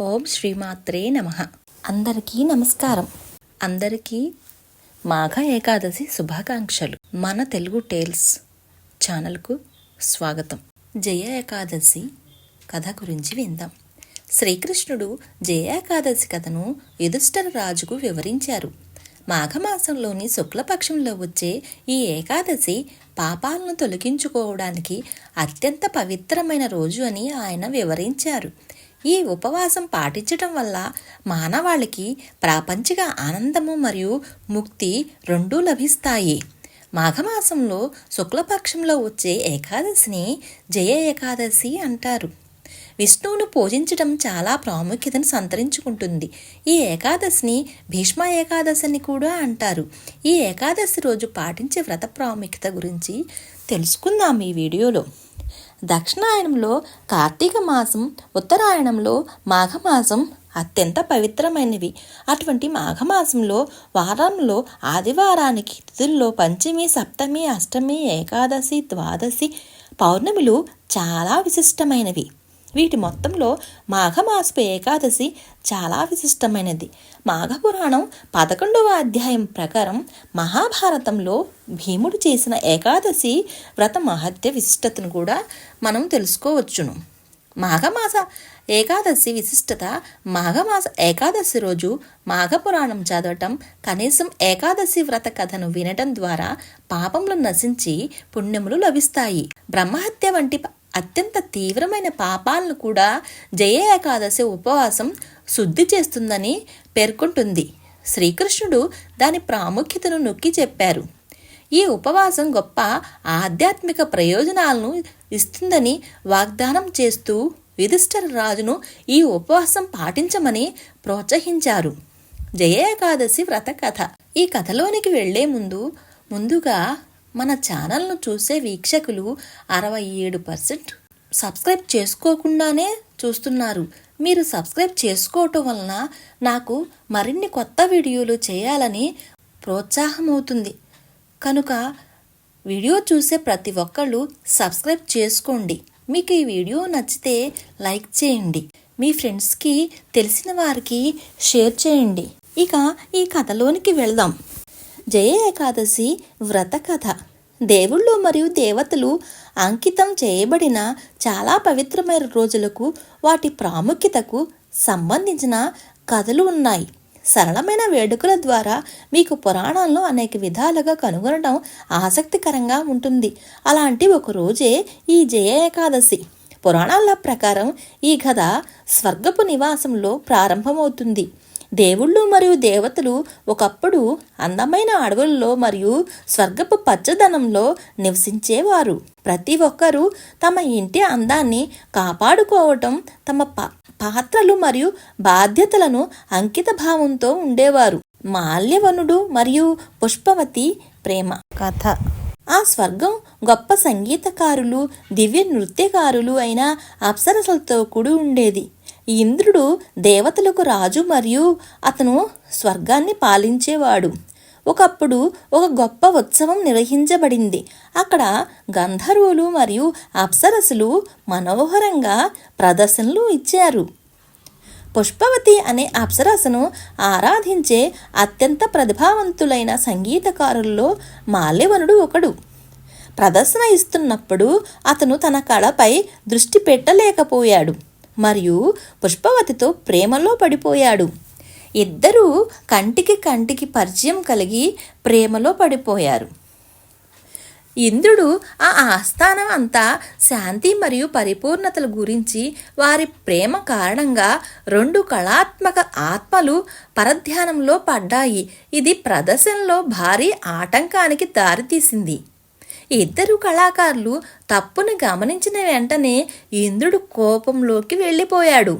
ఓం శ్రీమాత్రే నమ. అందరికీ నమస్కారం. అందరికీ మాఘ ఏకాదశి శుభాకాంక్షలు. మన తెలుగు టేల్స్ ఛానల్కు స్వాగతం. జయ ఏకాదశి కథ గురించి విందాం. శ్రీకృష్ణుడు జయ ఏకాదశి కథను యుధిష్ఠర రాజుకు వివరించారు. మాఘమాసంలోని శుక్లపక్షంలో వచ్చే ఈ ఏకాదశి పాపాలను తొలగించుకోవడానికి అత్యంత పవిత్రమైన రోజు అని ఆయన వివరించారు. ఈ ఉపవాసం పాటించటం వల్ల మానవాళికి ప్రాపంచిక ఆనందము మరియు ముక్తి రెండూ లభిస్తాయి. మాఘమాసంలో శుక్లపక్షంలో వచ్చే ఏకాదశిని జయ ఏకాదశి అంటారు. విష్ణువును పూజించడం చాలా ప్రాముఖ్యతను సంతరించుకుంటుంది. ఈ ఏకాదశిని భీష్మ ఏకాదశి అని కూడా అంటారు. ఈ ఏకాదశి రోజు పాటించే వ్రత ప్రాముఖ్యత గురించి తెలుసుకుందాం ఈ వీడియోలో. దక్షిణాయనంలో కార్తీక మాసం ఉత్తరాయణంలో మాఘమాసం అత్యంత పవిత్రమైనవి. అటువంటి మాఘమాసంలో వారంలో ఆదివారానికి తిథుల్లో పంచమి సప్తమి అష్టమి ఏకాదశి ద్వాదశి పౌర్ణమిలు చాలా విశిష్టమైనవి. వీటి మొత్తంలో మాఘమాసపు ఏకాదశి చాలా విశిష్టమైనది. మాఘపురాణం పదకొండవ అధ్యాయం ప్రకారం మహాభారతంలో భీముడు చేసిన ఏకాదశి వ్రత మహత్య విశిష్టతను కూడా మనం తెలుసుకోవచ్చును. మాఘమాస ఏకాదశి విశిష్టత మాఘమాస ఏకాదశి రోజు మాఘపురాణం చదవటం కనీసం ఏకాదశి వ్రత కథను వినటం ద్వారా పాపములు నశించి పుణ్యములు లభిస్తాయి. బ్రహ్మహత్య వంటి అత్యంత తీవ్రమైన పాపాలను కూడా జయ ఏకాదశి ఉపవాసం శుద్ధి చేస్తుందని పేర్కొంటుంది. శ్రీకృష్ణుడు దాని ప్రాముఖ్యతను నొక్కి చెప్పారు. ఈ ఉపవాసం గొప్ప ఆధ్యాత్మిక ప్రయోజనాలను ఇస్తుందని వాగ్దానం చేస్తూ యుధిష్ఠర రాజును ఈ ఉపవాసం పాటించమని ప్రోత్సహించారు. జయ ఏకాదశి వ్రత కథ ఈ కథలోనికి వెళ్ళే ముందు ముందుగా మన ఛానల్ను చూసే వీక్షకులు అరవై ఏడు పర్సెంట్ సబ్స్క్రైబ్ చేసుకోకుండానే చూస్తున్నారు. మీరు సబ్స్క్రైబ్ చేసుకోవటం వలన నాకు మరిన్ని కొత్త వీడియోలు చేయాలని ప్రోత్సాహమవుతుంది. కనుక వీడియో చూసే ప్రతి ఒక్కళ్ళు సబ్స్క్రైబ్ చేసుకోండి. మీకు ఈ వీడియో నచ్చితే లైక్ చేయండి. మీ ఫ్రెండ్స్కి తెలిసిన వారికి షేర్ చేయండి. ఇక ఈ కథలోనికి వెళ్దాం. జయ ఏకాదశి వ్రత కథ. దేవుళ్ళు మరియు దేవతలు అంకితం చేయబడిన చాలా పవిత్రమైన రోజులకు వాటి ప్రాముఖ్యతకు సంబంధించిన కథలు ఉన్నాయి. సరళమైన వేడుకల ద్వారా మీకు పురాణాలను అనేక విధాలుగా కనుగొనడం ఆసక్తికరంగా ఉంటుంది. అలాంటి ఒక రోజే ఈ జయ ఏకాదశి. పురాణాల ప్రకారం ఈ కథ స్వర్గపు నివాసంలో ప్రారంభమవుతుంది. దేవుళ్ళు మరియు దేవతలు ఒకప్పుడు అందమైన అడవుల్లో మరియు స్వర్గపు పచ్చదనంలో నివసించేవారు. ప్రతి ఒక్కరూ తమ ఇంటి అందాన్ని కాపాడుకోవటం తమ పాత్రలు మరియు బాధ్యతలను అంకిత భావంతో ఉండేవారు. మాల్యవనుడు మరియు పుష్పవతి ప్రేమ కథ. ఆ స్వర్గం గొప్ప సంగీతకారులు దివ్య నృత్యకారులు అయిన అప్సరసలతో కూడి ఉండేది. ఇంద్రుడు దేవతలకు రాజు మరియు అతను స్వర్గాన్ని పాలించేవాడు. ఒకప్పుడు ఒక గొప్ప ఉత్సవం నిర్వహించబడింది. అక్కడ గంధర్వులు మరియు అప్సరసులు మనోహరంగా ప్రదర్శనలు ఇచ్చారు. పుష్పవతి అనే అప్సరసను ఆరాధించే అత్యంత ప్రతిభావంతులైన సంగీతకారుల్లో మాల్యవనుడు ఒకడు. ప్రదర్శన ఇస్తున్నప్పుడు అతను తన కళపై దృష్టి పెట్టలేకపోయాడు. మరియు పుష్పవతితో ప్రేమలో పడిపోయాడు. ఇద్దరూ కంటికి కంటికి పరిచయం కలిగి ప్రేమలో పడిపోయారు. ఇంద్రుడు ఆ ఆస్థానం అంతా శాంతి మరియు పరిపూర్ణతల గురించి వారి ప్రేమ కారణంగా రెండు కళాత్మక ఆత్మలు పరధ్యానంలో పడ్డాయి. ఇది ప్రదర్శనలో భారీ ఆటంకానికి దారితీసింది. ఇద్దరు కళాకారులు తప్పును గమనించిన వెంటనే ఇంద్రుడు కోపంలోకి వెళ్ళిపోయాడు.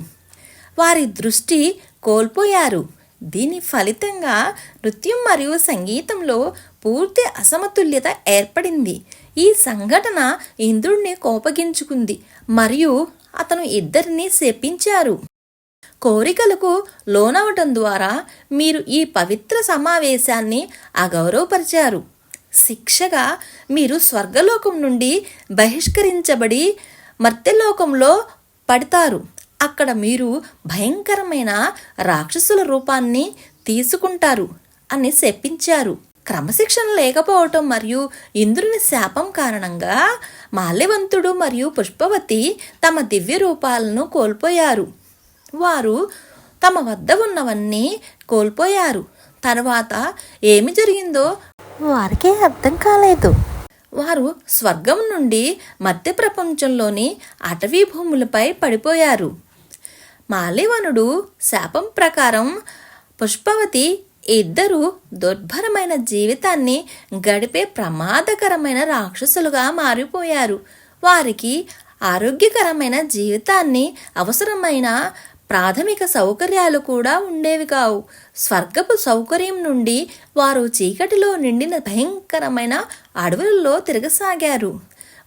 వారి దృష్టి కోల్పోయారు. దీని ఫలితంగా నృత్యం మరియు సంగీతంలో పూర్తి అసమతుల్యత ఏర్పడింది. ఈ సంఘటన ఇంద్రుడిని కోపగించుకుంది మరియు అతను ఇద్దరిని శపించారు. కోరికలకు లోనవటం ద్వారా మీరు ఈ పవిత్ర సమావేశాన్ని అగౌరవపరిచారు. శిక్షగా మీరు స్వర్గలోకం నుండి బహిష్కరించబడి మర్త్యలోకంలో పడతారు. అక్కడ మీరు భయంకరమైన రాక్షసుల రూపాన్ని తీసుకుంటారు అని చెప్పించారు క్రమశిక్షణ లేకపోవటం మరియు ఇంద్రుని శాపం కారణంగా మాల్యవంతుడు మరియు పుష్పవతి తమ దివ్య రూపాలను కోల్పోయారు. వారు తమ వద్ద ఉన్నవన్నీ కోల్పోయారు. తర్వాత ఏమి జరిగిందో వారికి అర్థం కాలేదు. వారు స్వర్గం నుండి మధ్య ప్రపంచంలోని అటవీ భూములపై పడిపోయారు. మాలివనుడు శాపం ప్రకారం పుష్పవతి ఇద్దరు దుర్భరమైన జీవితాన్ని గడిపే ప్రమాదకరమైన రాక్షసులుగా మారిపోయారు. వారికి ఆరోగ్యకరమైన జీవితాన్ని అవసరమైన ప్రాథమిక సౌకర్యాలు కూడా ఉండేవి కావు. స్వర్గపు సౌకర్యం నుండి వారు చీకటిలో నిండిన భయంకరమైన అడవులలో తిరగసాగారు.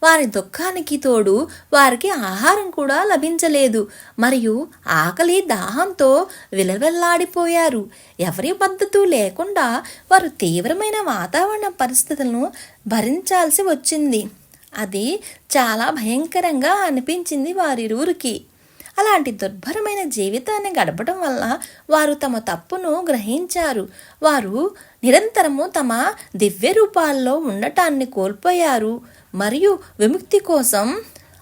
వారి దుఃఖానికి తోడు వారికి ఆహారం కూడా లభించలేదు. మరియు ఆకలి దాహంతో విలవెల్లాడిపోయారు. ఎవరి మద్దతు లేకుండా వారు తీవ్రమైన వాతావరణ పరిస్థితులను భరించాల్సి వచ్చింది. అది చాలా భయంకరంగా అనిపించింది వారిరువురికి. అలాంటి దుర్భరమైన జీవితాన్ని గడపడం వల్ల వారు తమ తప్పును గ్రహించారు. వారు నిరంతరము తమ దివ్య రూపాల్లో ఉండటాన్ని కోల్పోయారు మరియు విముక్తి కోసం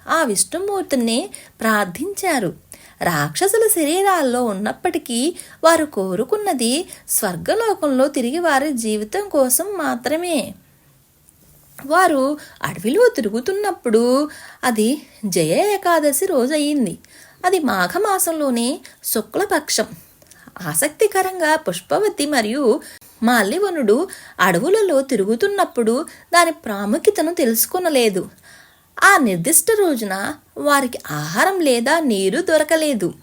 ఆ విష్ణుమూర్తిని ప్రార్థించారు. రాక్షసుల శరీరాల్లో ఉన్నప్పటికీ వారు కోరుకున్నది స్వర్గలోకంలో తిరిగి వారి జీవితం కోసం మాత్రమే. వారు అడవిలో తిరుగుతున్నప్పుడు అది జయ ఏకాదశి రోజు అయింది అది మాఘమాసంలోనే శుక్లపక్షం. ఆసక్తికరంగా పుష్పవతి మరియు మాల్యవనుడు అడవులలో తిరుగుతున్నప్పుడు దాని ప్రాముఖ్యతను తెలుసుకునలేదు. ఆ నిర్దిష్ట రోజున వారికి ఆహారం లేదా నీరు దొరకలేదు.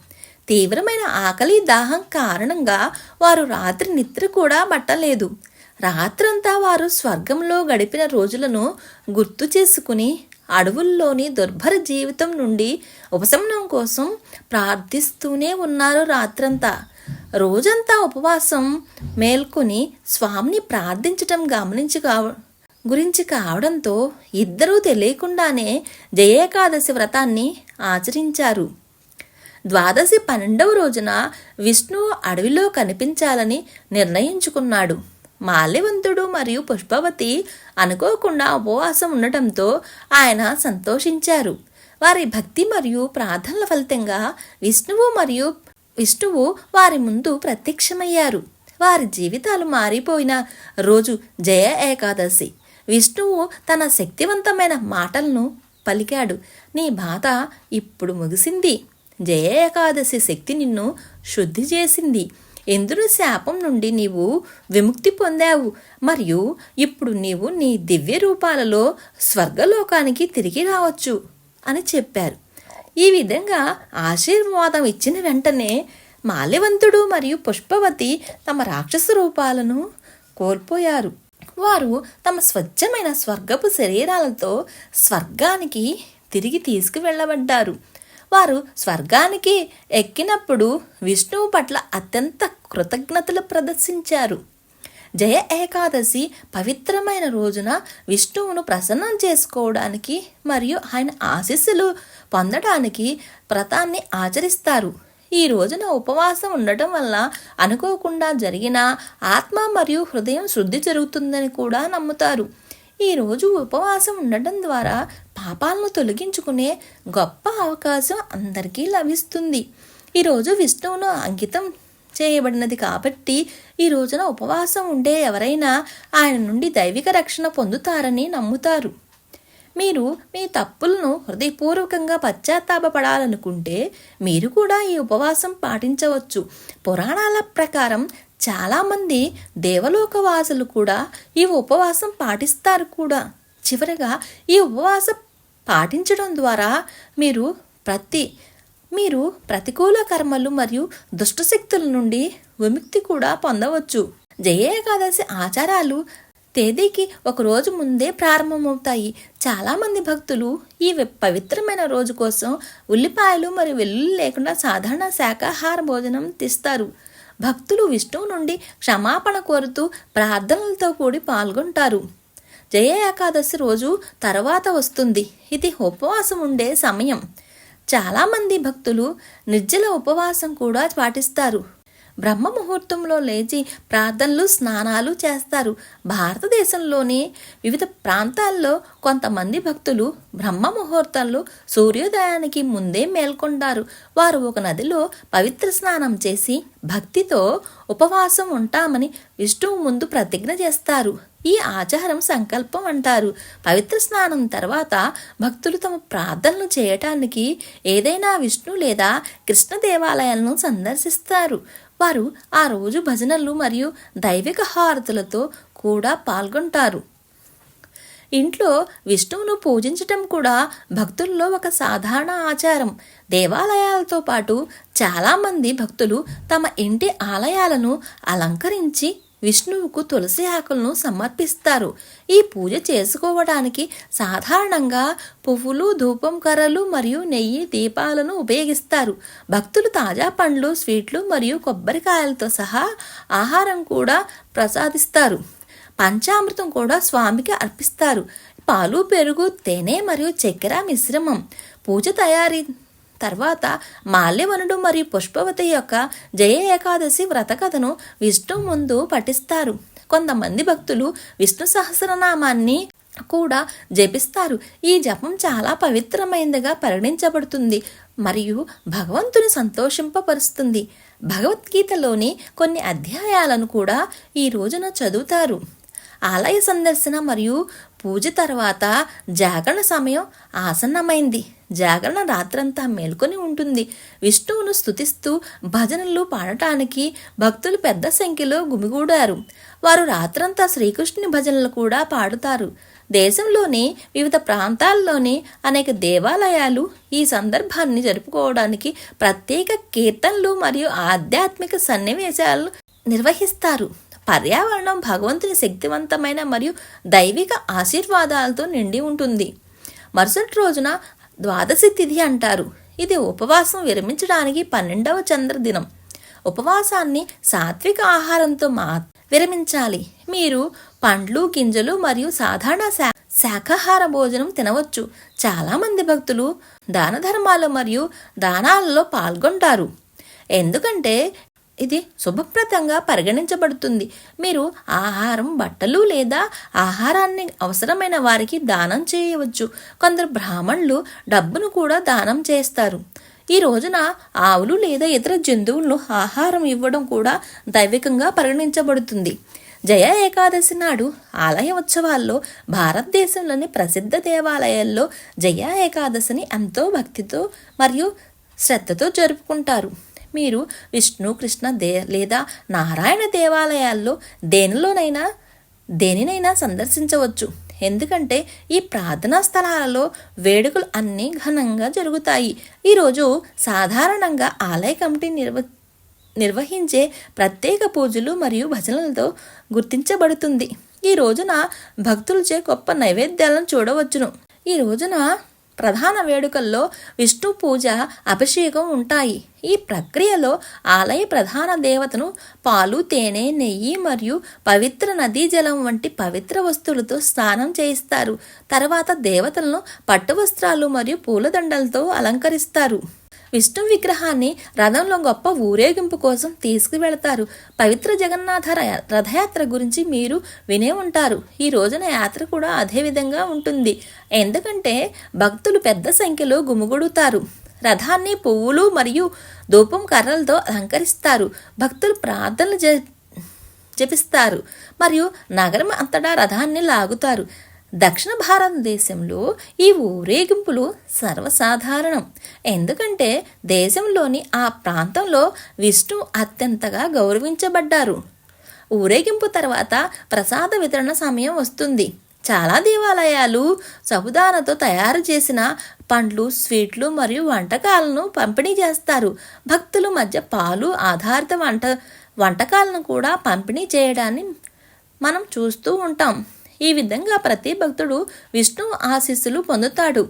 తీవ్రమైన ఆకలి దాహం కారణంగా వారు రాత్రి నిద్ర కూడా పట్టలేదు. రాత్రంతా వారు స్వర్గంలో గడిపిన రోజులను గుర్తు చేసుకుని అడవుల్లోని దుర్భర జీవితం నుండి ఉపశమనం కోసం ప్రార్థిస్తూనే ఉన్నారు రాత్రంతా. రోజంతా ఉపవాసం మేల్కొని స్వామిని ప్రార్థించటం గమనించి కావ గురించి కావడంతో ఇద్దరూ తెలియకుండానే జయేకాదశి వ్రతాన్ని ఆచరించారు. ద్వాదశి పన్నెండవ రోజున విష్ణువు అడవిలో కనిపించాలని నిర్ణయించుకున్నాడు. మాల్యవంతుడు మరియు పుష్పవతి అనుకోకుండా ఉపవాసం ఉండటంతో ఆయన సంతోషించారు. వారి భక్తి మరియు ప్రార్థనల ఫలితంగా విష్ణువు మరియు విష్ణువు వారి ముందు ప్రత్యక్షమయ్యారు. వారి జీవితాలు మారిపోయిన రోజు జయ ఏకాదశి. విష్ణువు తన శక్తివంతమైన మాటలను పలికాడు. నీ బాధ ఇప్పుడు ముగిసింది. జయ ఏకాదశి శక్తి నిన్ను శుద్ధి చేసింది. ఇంద్రుని శాపం నుండి నీవు విముక్తి పొందావు? మరియు ఇప్పుడు నీవు నీ దివ్య రూపాలలో స్వర్గలోకానికి తిరిగి రావచ్చు అని చెప్పారు. ఈ విధంగా ఆశీర్వాదం ఇచ్చిన వెంటనే మాల్యవంతుడు మరియు పుష్పవతి తమ రాక్షస రూపాలను కోల్పోయారు. వారు తమ స్వచ్ఛమైన స్వర్గపు శరీరాలతో స్వర్గానికి తిరిగి తీసుకువెళ్ళబడ్డారు. వారు స్వర్గానికి ఎక్కినప్పుడు విష్ణువు పట్ల అత్యంత కృతజ్ఞతలు ప్రదర్శించారు. జయ ఏకాదశి పవిత్రమైన రోజున విష్ణువును ప్రసన్నం చేసుకోవడానికి మరియు ఆయన ఆశీస్సులు పొందడానికి వ్రతాన్ని ఆచరిస్తారు. ఈ రోజున ఉపవాసం ఉండటం వల్ల అనుకోకుండా జరిగిన ఆత్మ మరియు హృదయం శుద్ధి జరుగుతుందని కూడా నమ్ముతారు. ఈరోజు ఉపవాసం ఉండటం ద్వారా పాపాలను తొలగించుకునే గొప్ప అవకాశం అందరికీ లభిస్తుంది. ఈరోజు విష్ణువును అంకితం చేయబడినది కాబట్టి ఈ రోజున ఉపవాసం ఉండే ఎవరైనా ఆయన నుండి దైవిక రక్షణ పొందుతారని నమ్ముతారు. మీరు మీ తప్పులను హృదయపూర్వకంగా పశ్చాత్తాపడాలనుకుంటే మీరు కూడా ఈ ఉపవాసం పాటించవచ్చు. పురాణాల ప్రకారం చాలామంది దేవలోకవాసులు కూడా ఈ ఉపవాసం పాటిస్తారు కూడా. చివరగా ఈ ఉపవాసం పాటించడం ద్వారా మీరు ప్రతి మీరు ప్రతికూల కర్మలు మరియు దుష్టశక్తుల నుండి విముక్తి కూడా పొందవచ్చు. జయ ఏకాదశి ఆచారాలు తేదీకి ఒక రోజు ముందే ప్రారంభమవుతాయి. చాలామంది భక్తులు ఈ పవిత్రమైన రోజు కోసం ఉల్లిపాయలు మరియు వెల్లుల్లి లేకుండా సాధారణ శాకాహార భోజనం తీస్తారు. భక్తులు విష్ణువు నుండి క్షమాపణ కోరుతూ ప్రార్థనలతో కూడి పాల్గొంటారు. జయ ఏకాదశి రోజు తర్వాత వస్తుంది. ఇది ఉపవాసం ఉండే సమయం. చాలామంది భక్తులు నిర్జల ఉపవాసం కూడా పాటిస్తారు. బ్రహ్మ ముహూర్తంలో లేచి ప్రార్థనలు స్నానాలు చేస్తారు. భారతదేశంలోని వివిధ ప్రాంతాల్లో కొంతమంది భక్తులు బ్రహ్మ ముహూర్తంలో సూర్యోదయానికి ముందే మేల్కొంటారు వారు ఒక నదిలో పవిత్ర స్నానం చేసి భక్తితో ఉపవాసం ఉంటామని విష్ణువు ముందు ప్రతిజ్ఞ చేస్తారు. ఈ ఆచారం సంకల్పం అంటారు. పవిత్ర స్నానం తర్వాత భక్తులు తమ ప్రార్థనలు చేయటానికి ఏదైనా విష్ణు లేదా కృష్ణ దేవాలయాలను సందర్శిస్తారు. వారు ఆ రోజు భజనలు మరియు దైవిక హారతులతో కూడా పాల్గొంటారు. ఇంట్లో విష్ణువును పూజించటం కూడా భక్తుల్లో ఒక సాధారణ ఆచారం. దేవాలయాలతో పాటు చాలామంది భక్తులు తమ ఇంటి ఆలయాలను అలంకరించి విష్ణువుకు తులసి ఆకులను సమర్పిస్తారు. ఈ పూజ చేసుకోవడానికి సాధారణంగా పువ్వులు ధూపం కర్రలు మరియు నెయ్యి దీపాలను ఉపయోగిస్తారు. భక్తులు తాజా పండ్లు స్వీట్లు మరియు కొబ్బరికాయలతో సహా ఆహారం కూడా ప్రసాదిస్తారు. పంచామృతం కూడా స్వామికి అర్పిస్తారు. పాలు పెరుగు తేనె మరియు చక్కెర మిశ్రమం. పూజ తయారీ తర్వాత మాల్యవనుడు మరియు పుష్పవతి యొక్క జయ ఏకాదశి వ్రతకథను విష్ణు ముందు పఠిస్తారు. కొంతమంది భక్తులు విష్ణు సహస్రనామాన్ని కూడా జపిస్తారు. ఈ జపం చాలా పవిత్రమైనదిగా పరిగణించబడుతుంది మరియు భగవంతుని సంతోషింపపరుస్తుంది. భగవద్గీతలోని కొన్ని అధ్యాయాలను కూడా ఈ రోజున చదువుతారు. ఆలయ సందర్శన మరియు పూజ తర్వాత జాగరణ సమయం ఆసన్నమైంది. జాగరణ రాత్రంతా మేల్కొని ఉంటుంది. విష్ణువును స్తుతిస్తూ భజనలు పాడటానికి భక్తులు పెద్ద సంఖ్యలో గుమిగూడారు. వారు రాత్రంతా శ్రీకృష్ణుని భజనలు కూడా పాడుతారు. దేశంలోని వివిధ ప్రాంతాల్లోని అనేక దేవాలయాలు ఈ సందర్భాన్ని జరుపుకోవడానికి ప్రత్యేక కీర్తనలు మరియు ఆధ్యాత్మిక సన్నివేశాలు నిర్వహిస్తారు. పర్యావరణం భగవంతుని శక్తివంతమైన మరియు దైవిక ఆశీర్వాదాలతో నిండి ఉంటుంది. మరుసటి రోజున ద్వాదశి తిథి అంటారు. ఇది ఉపవాసం విరమించడానికి పన్నెండవ చంద్ర దినం ఉపవాసాన్ని సాత్విక ఆహారంతో మా విరమించాలి. మీరు పండ్లు గింజలు మరియు సాధారణ శా శాకాహార భోజనం తినవచ్చు. చాలామంది భక్తులు దాన ధర్మాలు మరియు దానాలలో పాల్గొంటారు. ఎందుకంటే ఇది శుభప్రదంగా పరిగణించబడుతుంది. మీరు ఆహారం బట్టలు లేదా ఆహారాన్ని అవసరమైన వారికి దానం చేయవచ్చు. కొందరు బ్రాహ్మణులు డబ్బును కూడా దానం చేస్తారు. ఈ రోజున ఆవులు లేదా ఇతర జంతువులను ఆహారం ఇవ్వడం కూడా దైవికంగా పరిగణించబడుతుంది. జయ ఏకాదశి నాడు ఆలయ ఉత్సవాల్లో భారతదేశంలోని ప్రసిద్ధ దేవాలయాల్లో జయ ఏకాదశిని ఎంతో భక్తితో మరియు శ్రద్ధతో జరుపుకుంటారు. మీరు విష్ణు కృష్ణ దే లేదా నారాయణ దేవాలయాల్లో దేనిలోనైనా దేనినైనా సందర్శించవచ్చు. ఎందుకంటే ఈ ప్రార్థనా స్థలాలలో వేడుకలు అన్నీ ఘనంగా జరుగుతాయి. ఈరోజు సాధారణంగా ఆలయ కమిటీ నిర్వ నిర్వహించే ప్రత్యేక పూజలు మరియు భజనలతో గుర్తించబడుతుంది. ఈ రోజున భక్తులచే గొప్ప నైవేద్యాలను చూడవచ్చును. ఈ రోజున ప్రధాన వేడుకల్లో విష్ణు పూజ అభిషేకం ఉంటాయి. ఈ ప్రక్రియలో ఆలయ ప్రధాన దేవతను పాలు తేనె నెయ్యి మరియు పవిత్ర నదీ జలం వంటి పవిత్ర వస్తువులతో స్నానం చేయిస్తారు. తర్వాత దేవతలను పట్టు వస్త్రాలు మరియు పూలదండలతో అలంకరిస్తారు. విష్ణు విగ్రహాన్ని రథంలో గొప్ప ఊరేగింపు కోసం తీసుకువెళతారు. పవిత్ర జగన్నాథ ర- రథయాత్ర గురించి మీరు వినే ఉంటారు. ఈ రోజున యాత్ర కూడా అదే విధంగా ఉంటుంది. ఎందుకంటే భక్తులు పెద్ద సంఖ్యలో గుమిగూడుతారు. రథాన్ని పువ్వులు మరియు ధూపం కర్రలతో అలంకరిస్తారు. భక్తులు ప్రార్థనలు జపిస్తారు. మరియు నగరం అంతటా రథాన్ని లాగుతారు. దక్షిణ భారతదేశంలో ఈ ఊరేగింపులు సర్వసాధారణం. ఎందుకంటే దేశంలోని ఆ ప్రాంతంలో విష్ణు అత్యంతగా గౌరవించబడ్డారు. ఊరేగింపు తర్వాత ప్రసాద వితరణ సమయం వస్తుంది. చాలా దేవాలయాలు సబుదానతో తయారు చేసిన పండ్లు స్వీట్లు మరియు వంటకాలను పంపిణీ చేస్తారు. భక్తుల మధ్య పాలు ఆధారిత వంట వంటకాలను కూడా పంపిణీ చేయడాన్ని మనం చూస్తూ ఉంటాం. ఈ విధంగా ప్రతి భక్తుడు విష్ణు ఆశీస్సులు పొందుతాడు.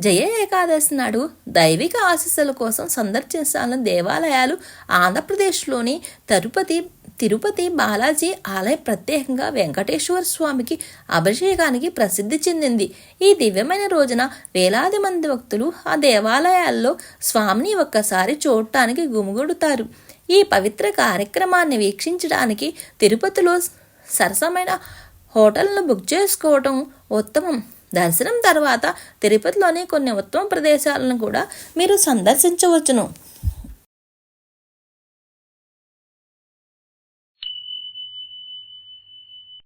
జయ ఏకాదశి నాడు దైవిక ఆశీస్సుల కోసం సందర్శించాలని దేవాలయాలు ఆంధ్రప్రదేశ్లోని తిరుపతి తిరుపతి బాలాజీ ఆలయం ప్రత్యేకంగా వెంకటేశ్వర స్వామికి అభిషేకానికి ప్రసిద్ధి చెందింది. ఈ దివ్యమైన రోజున వేలాది మంది భక్తులు ఆ దేవాలయాల్లో స్వామిని ఒక్కసారి చూడటానికి గుమిగొడుతారు. ఈ పవిత్ర కార్యక్రమాన్ని వీక్షించడానికి తిరుపతిలో సరసమైన హోటల్ను బుక్ చేసుకోవటం ఉత్తమం. దర్శనం తర్వాత తిరుపతిలోని కొన్ని ఉత్తమ ప్రదేశాలను కూడా మీరు సందర్శించవచ్చును.